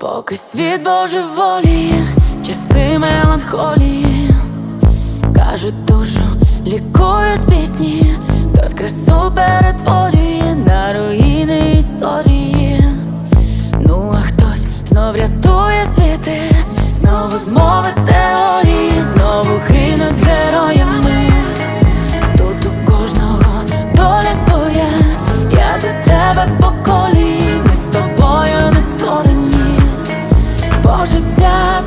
Поки світ божеволіє, часи меланхолії, кажуть, душу лікують пісні, хтось красу перетворює на руїни історії. Ну а хтось знов рятує світи, знову змови теорії, знову гинуть героями. Тут у кожного доля своя, я до тебе по життя